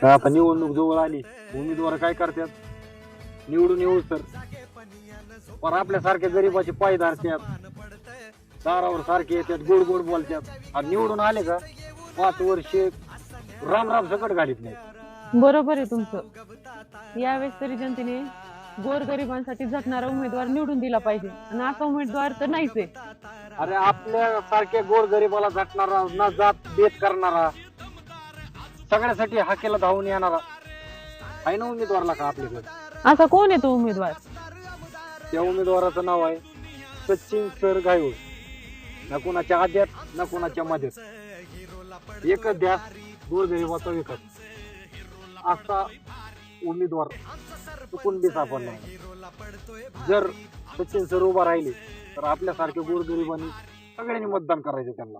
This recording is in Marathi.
काय आता निवडणूक जवळ आली. उमेदवार काय करतात? निवडून येऊ तर. पण आपल्यासारख्या गरीबाचे पाय धरतात. दारावर सारखे येतात गोड गोड बोलतात. आणि निवडून आले का? पाच वर्षे राम राम सकट घालीत नाही बरोबर आहे तुमचं. यावेळेस तरी जनतेने गोरगरिबांसाठी झटणारा उमेदवार निवडून दिला पाहिजे. आणि असा उमेदवार तर नाहीच आहे. अरे आपल्या सारख्या गोर गरीबाला झटणारा न जात बेत करणारा सगळ्यासाठी हाकेला धावून येणारा आहे ना उमेदवारला का आपल्याकडे? असा कोण आहे तो उमेदवार? त्या उमेदवाराचं नाव आहे सचिन सर गायवळ ना कोणाच्या आद्यात ना कोणाच्या मध्यात एकच ध्यास गोरगरिबाचा विकास असा उमेदवार चुकून बी सापडला. जर सचिन सर उभा राहिले तर आपल्यासारख्या गोरगरिबांनी सगळ्यांनी मतदान करायचं त्यांना.